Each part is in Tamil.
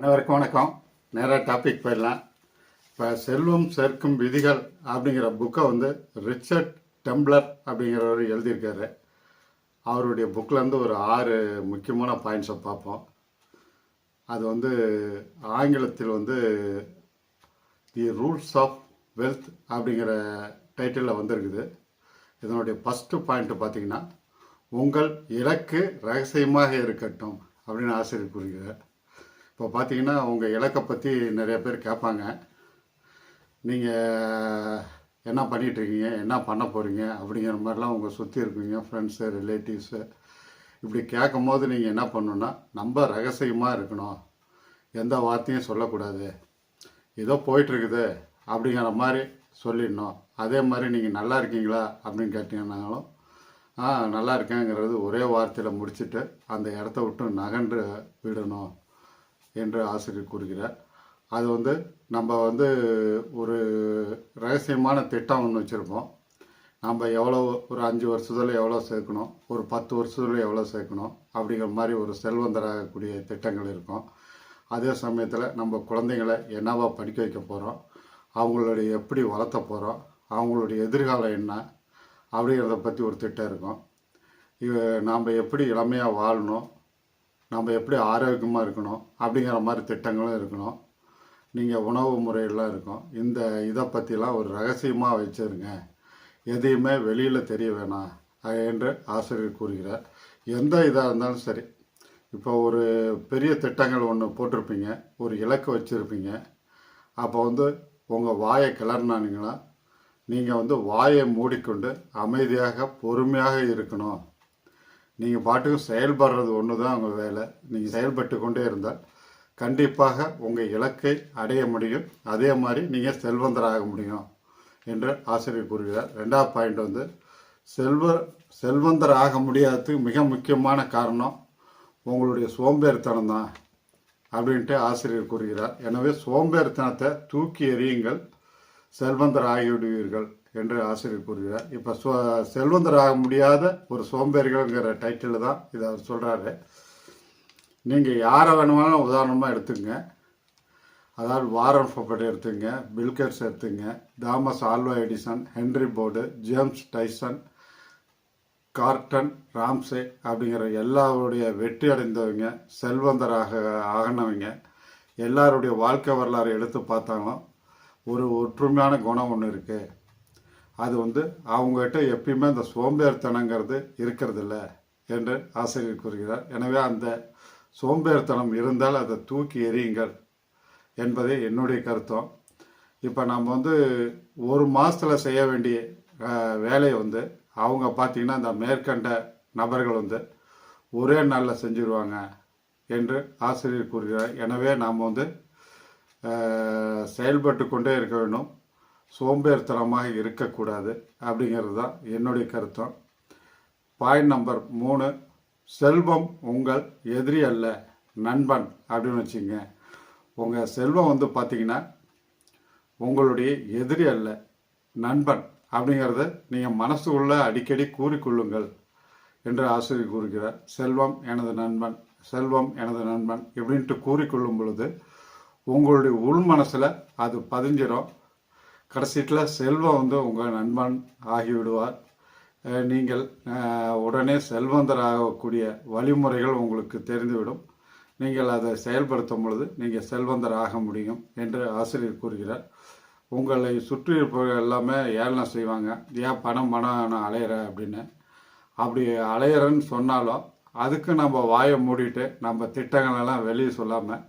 அனைவருக்கும் வணக்கம். நேராக டாபிக் போயிடலாம். இப்போ செல்வம் சேர்க்கும் விதிகள் அப்படிங்கிற புக்கை வந்து ரிச்சர்ட் டெம்ப்ளர் அப்படிங்கிறவர் எழுதியிருக்காரு. அவருடைய புக்கிலேருந்து ஒரு ஆறு முக்கியமான பாயிண்ட்ஸை பார்ப்போம். அது வந்து ஆங்கிலத்தில் வந்து தி ரூல்ஸ் ஆஃப் வெல்த் அப்படிங்கிற டைட்டிலில் வந்திருக்குது. இதனுடைய ஃபஸ்ட்டு பாயிண்ட்டு பார்த்தீங்கன்னா உங்கள் இலக்கு ரகசியமாக இருக்கட்டும் அப்படின்னு ஆசிரியர் கூறுகிறார். இப்போ பார்த்தீங்கன்னா உங்கள் இலக்கை பற்றி நிறைய பேர் கேட்பாங்க. நீங்கள் என்ன பண்ணிகிட்ருக்கீங்க என்ன பண்ண போகிறீங்க அப்படிங்கிற மாதிரிலாம் உங்கள் சுற்றி இருக்கீங்க ஃப்ரெண்ட்ஸு ரிலேட்டிவ்ஸு இப்படி கேட்கும் போது நீங்கள் என்ன பண்ணணுன்னா நம்ம ரகசியமாக இருக்கணும். எந்த வார்த்தையும் சொல்லக்கூடாது. ஏதோ போயிட்டுருக்குது அப்படிங்கிற மாதிரி சொல்லிடணும். அதே மாதிரி நீங்கள் நல்லா இருக்கீங்களா அப்படின்னு கேட்டீங்கன்னாலும் ஆ நல்லா இருக்கேங்கிறது ஒரே வார்த்தையில் முடிச்சுட்டு அந்த இடத்த விட்டு நகன்று விடணும். என்று ஆசிரியர் கூறுகிறார். அது வந்து நம்ம வந்து ஒரு ரகசியமான திட்டம் ஒன்று வச்சுருப்போம். நம்ம எவ்வளோ ஒரு அஞ்சு வருஷத்தில் எவ்வளோ சேர்க்கணும் ஒரு பத்து வருஷத்தில் எவ்வளோ சேர்க்கணும் அப்படிங்கிற மாதிரி ஒரு செல்வந்தராகக்கூடிய திட்டங்கள் இருக்கும். அதே சமயத்தில் நம்ம குழந்தைங்களை என்னவா படிக்க வைக்க போகிறோம் அவங்களுடைய எப்படி வளர்த்த போகிறோம் அவங்களுடைய எதிர்காலம் என்ன அப்படிங்கிறத பற்றி ஒரு திட்டம் இருக்கும். இவ நாம் எப்படி இளமையாக வாழணும் நம்ம எப்படி ஆரோக்கியமாக இருக்கணும் அப்படிங்கிற மாதிரி திட்டங்களும் இருக்கணும். நீங்கள் உணவு முறையெல்லாம் இருக்கும். இந்த இதை பற்றிலாம் ஒரு ரகசியமாக வச்சுருங்க. எதையுமே வெளியில் தெரிய வேணாம் என்று ஆசிரியர் கூறுகிறார். எந்த இதாக இருந்தாலும் சரி இப்போ ஒரு பெரிய திட்டங்கள் ஒன்று போட்டிருப்பீங்க ஒரு இலக்கு வச்சுருப்பீங்க. அப்போ வந்து உங்கள் வாயை கிளறினானுங்களா நீங்கள் வந்து வாயை மூடிக்கொண்டு அமைதியாக பொறுமையாக இருக்கணும். நீங்கள் பாட்டுக்கு செயல்படுறது ஒன்று தான் உங்கள் வேலை. நீங்கள் செயல்பட்டு கொண்டே இருந்தால் கண்டிப்பாக உங்கள் இலக்கை அடைய முடியும். அதே மாதிரி நீங்கள் செல்வந்தராக முடியும் என்று ஆசிரியர் கூறுகிறார். ரெண்டாவது பாயிண்ட் வந்து செல்வ செல்வந்தர் ஆக முடியாததுக்கு மிக முக்கியமான காரணம் உங்களுடைய சோம்பேறித்தனம் தான் அப்படின்ட்டு ஆசிரியர் கூறுகிறார். எனவே சோம்பேறித்தனத்தை தூக்கி எறியுங்கள். செல்வந்தர் ஆகிவிடுவீர்கள் என்று ஆசிரியர் கூறுகிறார். இப்போ சொ செல்வந்தர் ஆக முடியாத ஒரு சோம்பேறிகள்ங்கிற டைட்டில் தான் இதை அவர் சொல்கிறாரு நீங்கள் யாரை வேணுமானாலும் உதாரணமாக எடுத்துங்க. அதாவது வாரன் பப்பட் எடுத்துங்க பில்கெட்ஸ் எடுத்துங்க Thomas Alva Edison Henry Ford James Dyson Gordon Ramsay அப்படிங்கிற எல்லாருடைய வெற்றி அடைந்தவங்க செல்வந்தராக ஆகினவங்க எல்லாருடைய வாழ்க்கை வரலாறு எடுத்து பார்த்தாலும் ஒரு ஒற்றுமையான குணம் ஒன்று இருக்குது அது வந்து அவங்ககிட்ட எப்பயுமே அந்த சோம்பேறித்தனங்கிறது இருக்கிறதில்ல என்று ஆசிரியர் கூறுகிறார். எனவே அந்த சோம்பேறித்தனம் இருந்தால் அதை தூக்கி எறியுங்கள் என்பதே என்னுடைய கருத்தம். இப்போ நம்ம வந்து ஒரு மாதத்தில் செய்ய வேண்டிய வேலையை வந்து அவங்க பார்த்திங்கன்னா அந்த மேற்கண்ட நபர்கள் வந்து ஒரே நாளில் செஞ்சுருவாங்க என்று ஆசிரியர் கூறுகிறார். எனவே நாம் வந்து செயல்பட்டு கொண்டே இருக்க வேண்டும். சோம்பேறித்தனமாக இருக்கக்கூடாது அப்படிங்கிறது தான் என்னுடைய கருத்தம். பாயிண்ட் நம்பர் மூணு செல்வம் உங்கள் எதிரி அல்ல நண்பன் அப்படின்னு வச்சுங்க. உங்கள் செல்வம் வந்து பார்த்தீங்கன்னா உங்களுடைய எதிரி அல்ல நண்பன் அப்படிங்கிறத நீங்கள் மனசுக்குள்ளே அடிக்கடி கூறிக்கொள்ளுங்கள் என்று ஆசிரியர் கூறுகிறார். செல்வம் எனது நண்பன் செல்வம் எனது நண்பன் இப்படின்ட்டு கூறிக்கொள்ளும் பொழுது உங்களுடைய உள் மனசில் அது பதிஞ்சிடும் கடைசியில் செல்வம் வந்து உங்கள் நண்பன் ஆகிவிடுவார். நீங்கள் உடனே செல்வந்தர் ஆகக்கூடிய வழிமுறைகள் உங்களுக்கு தெரிந்துவிடும். நீங்கள் அதை செயல்படுத்தும் பொழுது நீங்கள் செல்வந்தர் ஆக முடியும் என்று ஆசிரியர் கூறுகிறார். உங்களை சுற்றி இருப்பவர்கள் எல்லாமே ஏளனம் செய்வாங்க. ஏன் பணம் பணம் நான் அலையிறேன் அப்படின்னு. அப்படி அலையிறேன்னு சொன்னாலும் அதுக்கு நம்ம வாயை மூடிட்டு நம்ம திட்டங்களெல்லாம் வெளியே சொல்லாமல்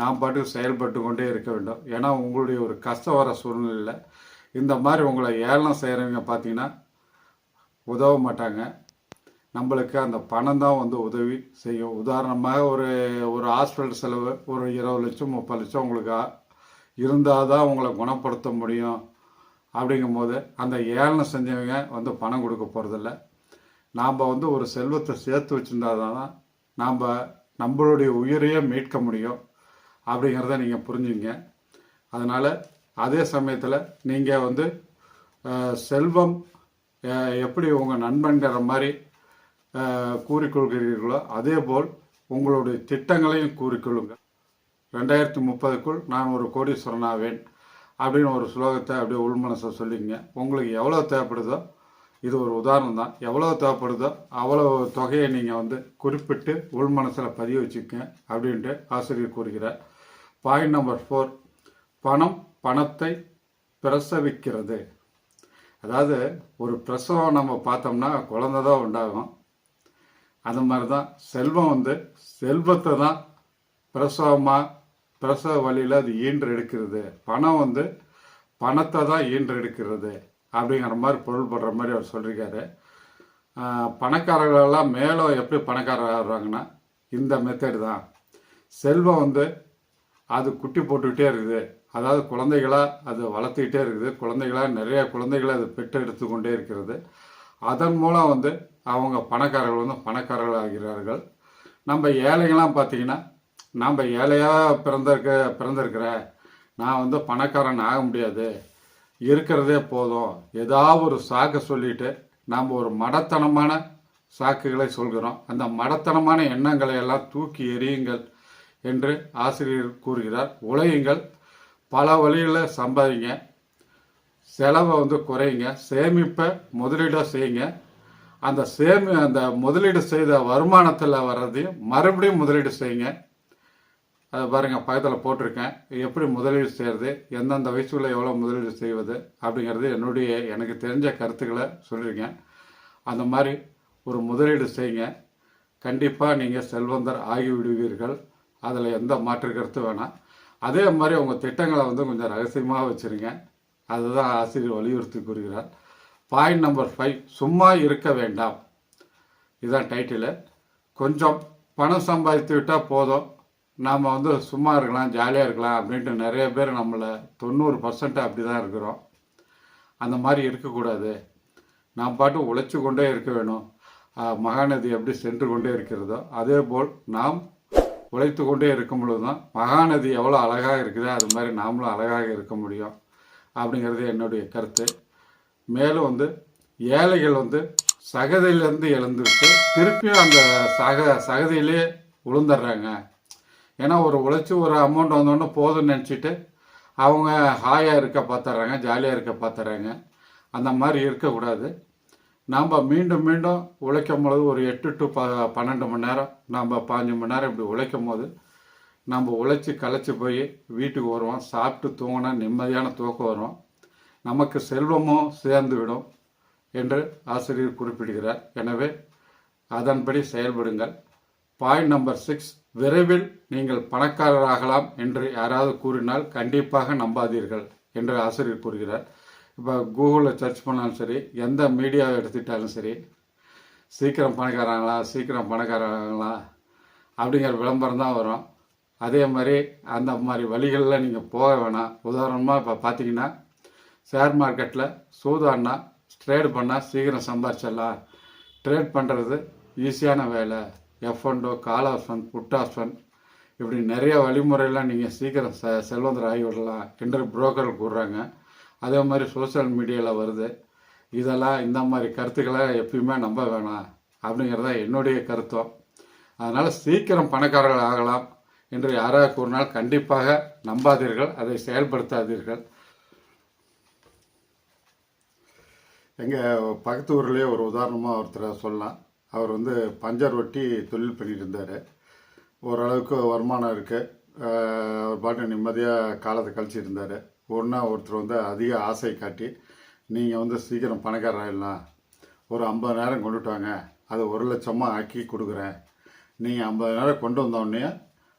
நாம் பாட்டுக்கு செயல்பட்டு கொண்டே இருக்க வேண்டும். ஏன்னா உங்களுடைய ஒரு கஷ்டம் வர சூழ்நிலையில் இந்த மாதிரி உங்களை ஏளனம் செய்கிறவங்க பார்த்தீங்கன்னா உதவ மாட்டாங்க. நம்மளுக்கு அந்த பணம் தான் வந்து உதவி செய்யும். உதாரணமாக ஒரு ஒரு ஹாஸ்பிட்டல் செலவு ஒரு இருபது லட்சம் முப்பது லட்சம் உங்களுக்கு இருந்தால் தான் உங்களை குணப்படுத்த முடியும். அப்படிங்கும்போது அந்த ஏளனம் செஞ்சவங்க வந்து பணம் கொடுக்க போகிறதில்ல நாம் வந்து ஒரு செல்வத்தை சேர்த்து வச்சுருந்தா தான் நாம் நம்மளுடைய உயிரையே மீட்க முடியும். அப்படிங்கிறத நீங்கள் புரிஞ்சுங்க. அதனால் அதே சமயத்தில் நீங்கள் வந்து செல்வம் எப்படி உங்கள் நண்பன்கிற மாதிரி கூறிக்கொள்கிறீர்களோ அதே போல் உங்களுடைய திட்டங்களையும் கூறிக்கொள்ளுங்கள் ரெண்டாயிரத்தி முப்பதுக்குள் நான் ஒரு கோடீஸ்வரன் ஆவேன் அப்படின்னு ஒரு ஸ்லோகத்தை அப்படியே உள்மனசை சொல்லிங்க உங்களுக்கு எவ்வளோ தேவைப்படுதோ இது ஒரு உதாரணம் தான். எவ்வளோ தேவைப்படுதோ அவ்வளோ தொகையை நீங்கள் வந்து குறிப்பிட்டு உள்மனசில் பதிவு வச்சுக்கங்க அப்படின்ட்டு ஆசிரியர் கூறுகிறார். பாயிண்ட் நம்பர் ஃபோர் பணம் பணத்தை பிரசவிக்கிறது. அதாவது ஒரு பிரசவம் நம்ம பார்த்தோம்னா குழந்த தான் உண்டாகும். அந்த மாதிரி தான் செல்வம் வந்து செல்வத்தை தான் பிரசவமாக பிரசவ வழியில் அது ஈன்று எடுக்கிறது பணம் வந்து பணத்தை தான் ஈன்று எடுக்கிறது அப்படிங்கிற மாதிரி பொருள்படுற மாதிரி அவர் சொல்லியிருக்காரு பணக்காரர்களெல்லாம் மேலும் எப்படி பணக்காரர் ஆகிறாங்கன்னா இந்த மெத்தட் தான். செல்வம் வந்து அது குட்டி போட்டுக்கிட்டே இருக்குது. அதாவது குழந்தைகளாக அது வளர்த்துக்கிட்டே இருக்குது. குழந்தைகளாக நிறைய குழந்தைகளை அது பெற்று எடுத்துக்கொண்டே இருக்கிறது. அதன் மூலம் வந்து அவங்க பணக்காரர்கள் வந்து பணக்காரர்கள் ஆகிறார்கள். நம்ம ஏழைகள்லாம் பார்த்தீங்கன்னா நம்ம ஏழையாக பிறந்திருக்க பிறந்திருக்கிற. நான் வந்து பணக்காரன் ஆக முடியாது. இருக்கிறதே போதும். ஏதாவது ஒரு சாக்கு சொல்லிட்டு நாம் ஒரு மடத்தனமான சாக்குகளை சொல்கிறோம். அந்த மடத்தனமான எண்ணங்களை எல்லாம் தூக்கி எறியுங்கள். என்று ஆசிரியர் கூறுகிறார். உழையுங்கள். பல வழிகளில் சம்பாதிங்க. செலவை வந்து குறையுங்க. சேமிப்பை முதலீடாக செய்யுங்க. அந்த சேமி அந்த முதலீடு செய்த வருமானத்தில் வர்றதையும் மறுபடியும் முதலீடு செய்யுங்க. அதை பாருங்கள் பக்கத்தில் போட்டிருக்கேன். எப்படி முதலீடு செய்கிறது எந்தெந்த வயசுகளில் எவ்வளோ முதலீடு செய்வது? அப்படிங்கிறது என்னுடைய எனக்கு தெரிஞ்ச கருத்துக்களை சொல்லியிருக்கேன் அந்த மாதிரி ஒரு முதலீடு செய்யுங்க. கண்டிப்பாக நீங்கள் செல்வந்தர் ஆகிவிடுவீர்கள். அதில் எந்த மாற்று கருத்து வேணாம். அதே மாதிரி உங்கள் திட்டங்களை வந்து கொஞ்சம் ரகசியமாக வச்சுருங்க. அதுதான் ஆசிரியர் வலியுறுத்தி கூறுகிறார். பாயிண்ட் நம்பர் ஃபைவ் சும்மா இருக்க வேண்டாம். இதுதான் டைட்டிலு கொஞ்சம் பணம் சம்பாதித்து விட்டால் போதும். நாம் வந்து சும்மா இருக்கலாம் ஜாலியாக இருக்கலாம் அப்படின்ட்டு நிறைய பேர் நம்மளை தொண்ணூறு பர்சன்ட் அப்படி தான் இருக்கிறோம். அந்த மாதிரி இருக்கக்கூடாது. நாம் பாட்டு உழைச்சி கொண்டே இருக்க வேணும். மகாநதி எப்படி சென்று கொண்டே இருக்கிறதோ அதே போல் நாம் உழைத்து கொண்டே இருக்கும் பொழுது தான் மகாநதி எவ்வளோ அழகாக இருக்குதோ அது மாதிரி நாமளும் அழகாக இருக்க முடியும் அப்படிங்கிறது என்னுடைய கருத்து. மேலும் வந்து ஏழைகள் வந்து சகதியிலேருந்து எழுந்துட்டு திருப்பியும் அந்த சக சகதியிலே விழுந்துடுறாங்க ஏன்னா ஒரு உழைச்சி ஒரு அமௌண்ட் வந்தோடனே போதும்னு நினச்சிட்டு அவங்க ஹாயாக இருக்க பார்த்துட்றாங்க ஜாலியாக இருக்க பார்த்துட்றாங்க அந்த மாதிரி இருக்கக்கூடாது. நாம் மீண்டும் மீண்டும் உழைக்கும் பொழுது ஒரு எட்டு டு ப பன்னெண்டு மணி நேரம் நம்ம பாஞ்சு மணி நேரம் இப்படி உழைக்கும் போது நம்ம உழைச்சி களைச்சி போய் வீட்டுக்கு வருவோம் சாப்பிட்டு தூங்கினா நிம்மதியான தூக்கம் வரும். நமக்கு செல்வமும் சேர்ந்து விடும் என்று ஆசிரியர் குறிப்பிடுகிறார். எனவே அதன்படி செயல்படுங்கள். பாயிண்ட் நம்பர் சிக்ஸ் விரைவில் நீங்கள் பணக்காரராகலாம் என்று யாராவது கூறினால் கண்டிப்பாக நம்பாதீர்கள் என்று ஆசிரியர் கூறுகிறார். இப்போ கூகுளில் சர்ச் பண்ணாலும் சரி எந்த மீடியாவை எடுத்துக்கிட்டாலும் சரி சீக்கிரம் பணக்காரங்களா சீக்கிரம் பணக்காரங்களா அப்படிங்கிற விளம்பரம் தான் வரும். அதே மாதிரி அந்த மாதிரி வழிகளில் நீங்கள் போக வேணாம். உதாரணமாக இப்போ பார்த்தீங்கன்னா ஷேர் மார்க்கெட்டில் சூதாடினா ட்ரேட் பண்ணால் சீக்கிரம் சம்பாரிச்சிடலாம். ட்ரேட் பண்ணுறது ஈஸியான வேலை. F and O call option put option இப்படி நிறைய வழிமுறையெல்லாம் நீங்கள் சீக்கிரம் செ செல்வந்தர் ஆகி விடலாம் என்று புரோக்கர் கூறுறாங்க. அதே மாதிரி சோஷியல் மீடியாவில் வருது. இதெல்லாம் இந்த மாதிரி கருத்துக்களை எப்பயுமே நம்ப வேணாம். அப்படிங்கிறத என்னுடைய கருத்தம். அதனால் சீக்கிரம் பணக்காரர்கள் ஆகலாம் என்று யாராவது கூறினால் கண்டிப்பாக நம்பாதீர்கள் அதை செயல்படுத்தாதீர்கள். எங்கள் பக்கத்து ஊர்லேயே ஒரு உதாரணமாக ஒருத்தரை சொல்லலாம். அவர் வந்து பஞ்சர் ஒட்டி தொழில் பண்ணிட்டு இருந்தார் ஓரளவுக்கு வருமானம் இருக்குது அவர் பாட்டு நிம்மதியாக காலத்தை கழிச்சிட்டு இருந்தார் ஒன்றா ஒருத்தர் வந்து அதிக ஆசை காட்டி நீங்கள் வந்து சீக்கிரம் பணக்காரர் ஆயிடலாம் ஒரு ஐம்பதாயிரம் கொண்டுட்டு வாங்க அதை ஒரு லட்சமாக ஆக்கி கொடுக்குறேன். நீங்கள் ஐம்பதாயிரம் கொண்டு வந்தோடனே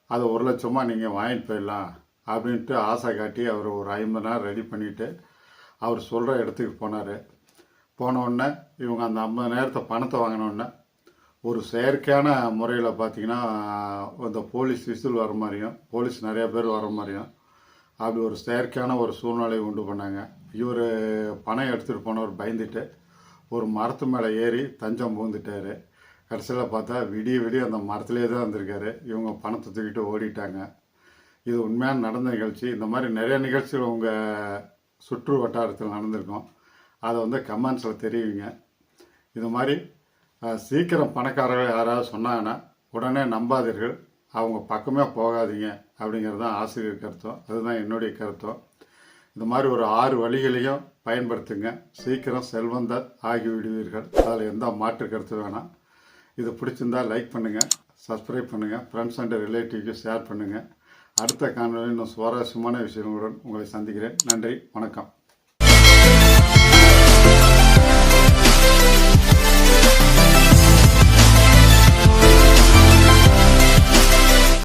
அதை ஒரு லட்சமாக நீங்கள் வாங்கிட்டு போயிடலாம் அப்படின்ட்டு ஆசை காட்டி அவர் ஒரு ஐம்பதாயிரம் ரெடி பண்ணிவிட்டு அவர் சொல்கிற இடத்துக்கு போனார். போன உடனே இவங்க அந்த ஐம்பது நேரத்தை பணத்தை வாங்கினோடனே ஒரு செயற்கையான முறையில் பார்த்தீங்கன்னா இந்த போலீஸ் விசில் வர மாதிரியும் போலீஸ் நிறையா பேர் வர மாதிரியும் அப்படி ஒரு செயற்கையான ஒரு சூழ்நிலையை உண்டு பண்ணாங்க. இவர் பணம் எடுத்துகிட்டு போனவர் பயந்துட்டு ஒரு மரத்து மேலே ஏறி தஞ்சம் பூந்துட்டார் கடைசியில் பார்த்தா விடிய விடிய அந்த மரத்துலேயே தான் இருந்திருக்காரு. இவங்க பணத்தை தூக்கிட்டு ஓடிட்டாங்க. இது உண்மையான நடந்த நிகழ்ச்சி. இந்த மாதிரி நிறைய நிகழ்ச்சிகள் உங்கள் சுற்று வட்டாரத்தில் நடந்திருக்கும். அதை வந்து கமெண்ட்ஸில் தெரிவிங்க. இது மாதிரி சீக்கிரம் பணக்காரர்கள் யாராவது சொன்னாங்கன்னா உடனே நம்பாதீர்கள். அவங்க பக்கமே போகாதீங்க. அப்படிங்கிறது தான் ஆசிரியர் கருத்தம் அதுதான் என்னுடைய கருத்தம் இந்த மாதிரி ஒரு ஆறு வழிகளையும் பயன்படுத்துங்க. சீக்கிரம் செல்வந்தர் ஆகி விடுவீர்கள் அதில் எந்த மாற்று கருத்து வேணாம். இது பிடிச்சிருந்தா லைக் பண்ணுங்கள் சப்ஸ்கிரைப் பண்ணுங்கள் ஃப்ரெண்ட்ஸ் அண்ட் ரிலேட்டிவ்க்கு ஷேர் பண்ணுங்கள் அடுத்த காணொலியில் இன்னும் சுவாரஸ்யமான விஷயங்களுடன் உங்களை சந்திக்கிறேன். நன்றி வணக்கம்.